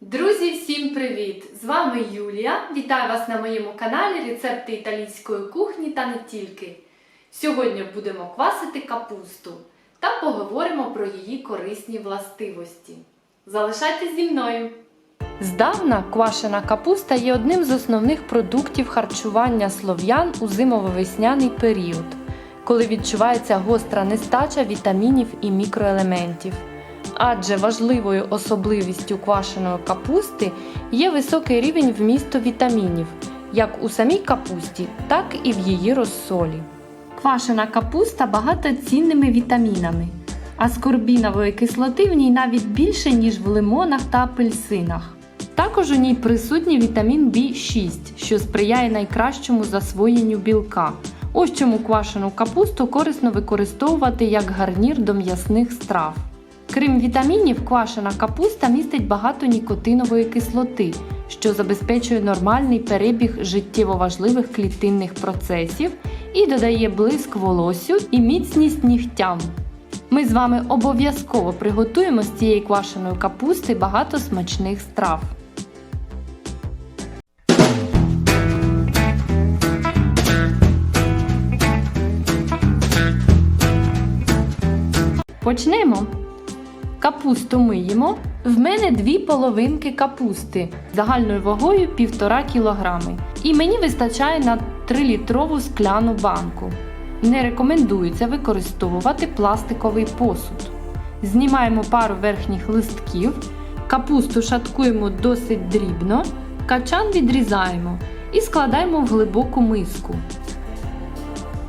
Друзі, всім привіт! З вами Юлія. Вітаю вас на моєму каналі Рецепти італійської кухні та не тільки. Сьогодні будемо квасити капусту та поговоримо про її корисні властивості. Залишайтесь зі мною! Здавна квашена капуста є одним з основних продуктів харчування слов'ян у зимово-весняний період, коли відчувається гостра нестача вітамінів і мікроелементів. Адже важливою особливістю квашеної капусти є високий рівень вмісту вітамінів, як у самій капусті, так і в її розсолі. Квашена капуста багата цінними вітамінами, а скорбінової кислоти в ній навіть більше, ніж в лимонах та апельсинах. Також у ній присутній вітамін B6, що сприяє найкращому засвоєнню білка. Ось чому квашену капусту корисно використовувати як гарнір до м'ясних страв. Крім вітамінів, квашена капуста містить багато нікотинової кислоти, що забезпечує нормальний перебіг життєво важливих клітинних процесів і додає блиск волосю і міцність нігтям. Ми з вами обов'язково приготуємо з цієї квашеної капусти багато смачних страв. Почнемо. Капусту миємо. В мене дві половинки капусти загальною вагою 1,5 кг. І мені вистачає на 3-літрову скляну банку. Не рекомендується використовувати пластиковий посуд. Знімаємо пару верхніх листків, капусту шаткуємо досить дрібно, качан відрізаємо і складаємо в глибоку миску.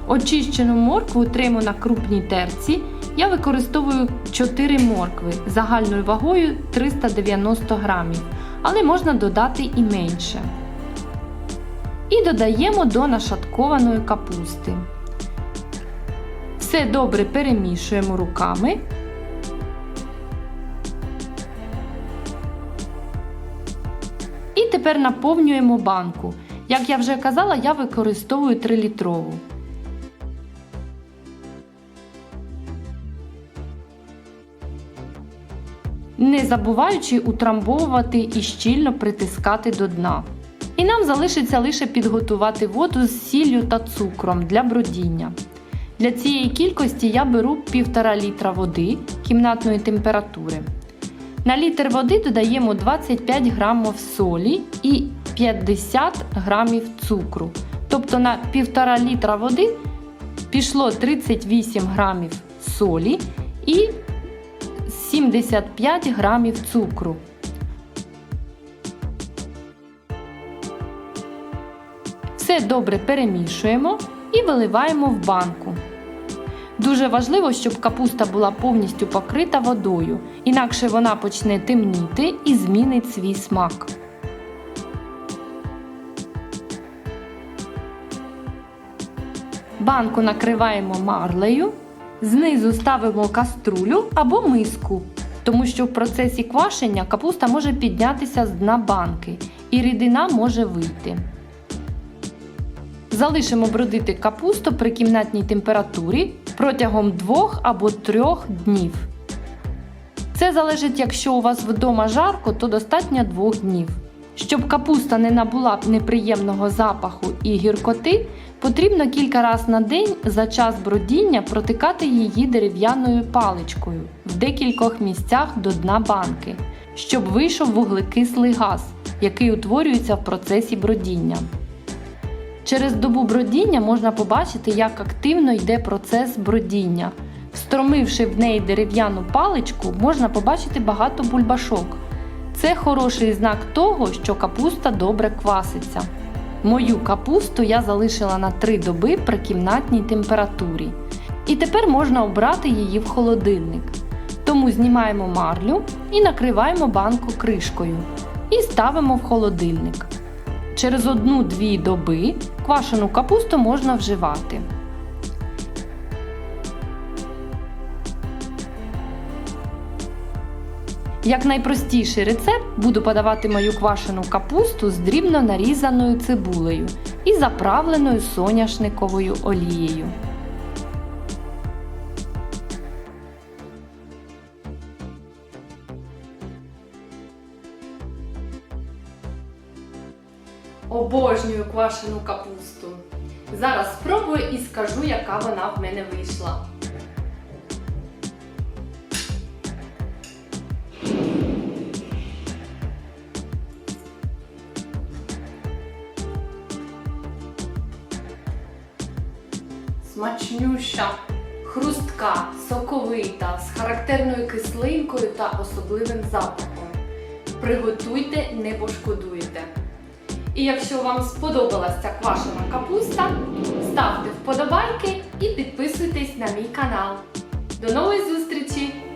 Очищену моркву тремо на крупній терці. Я використовую 4 моркви загальною вагою 390 грамів, але можна додати і менше. І додаємо до нашаткованої капусти. Все добре перемішуємо руками. І тепер наповнюємо банку. Як я вже казала, я використовую 3-літрову. Не забуваючи утрамбовувати і щільно притискати до дна. І нам залишиться лише підготувати воду з сіллю та цукром для бродіння. Для цієї кількості я беру 1,5 літра води кімнатної температури. На літр води додаємо 25 грамів солі і 50 грамів цукру. Тобто на 1,5 літра води пішло 38 грамів солі і 75 грамів цукру. Все добре перемішуємо і виливаємо в банку. Дуже важливо, щоб капуста була повністю покрита водою, інакше вона почне темніти і змінить свій смак. Банку накриваємо марлею. Знизу ставимо каструлю або миску, тому що в процесі квашення капуста може піднятися з дна банки і рідина може вийти. Залишимо бродити капусту при кімнатній температурі протягом 2 або 3 днів. Це залежить, якщо у вас вдома жарко, то достатньо 2 днів. Щоб капуста не набула неприємного запаху і гіркоти, потрібно кілька разів на день за час бродіння протикати її дерев'яною паличкою в декількох місцях до дна банки, щоб вийшов вуглекислий газ, який утворюється в процесі бродіння. Через добу бродіння можна побачити, як активно йде процес бродіння. Встромивши в неї дерев'яну паличку, можна побачити багато бульбашок. Це хороший знак того, що капуста добре кваситься. Мою капусту я залишила на 3 доби при кімнатній температурі. І тепер можна обрати її в холодильник. Тому знімаємо марлю і накриваємо банку кришкою. І ставимо в холодильник. Через 1-2 доби квашену капусту можна вживати. Як найпростіший рецепт буду подавати мою квашену капусту з дрібно нарізаною цибулею і заправленою соняшниковою олією. Обожнюю квашену капусту. Зараз спробую і скажу, яка вона в мене вийшла. Смачнюща, хрустка, соковита, з характерною кислинкою та особливим запахом. Приготуйте, не пошкодуєте. І якщо вам сподобалася ця квашена капуста, ставте вподобайки і підписуйтесь на мій канал. До нової зустрічі!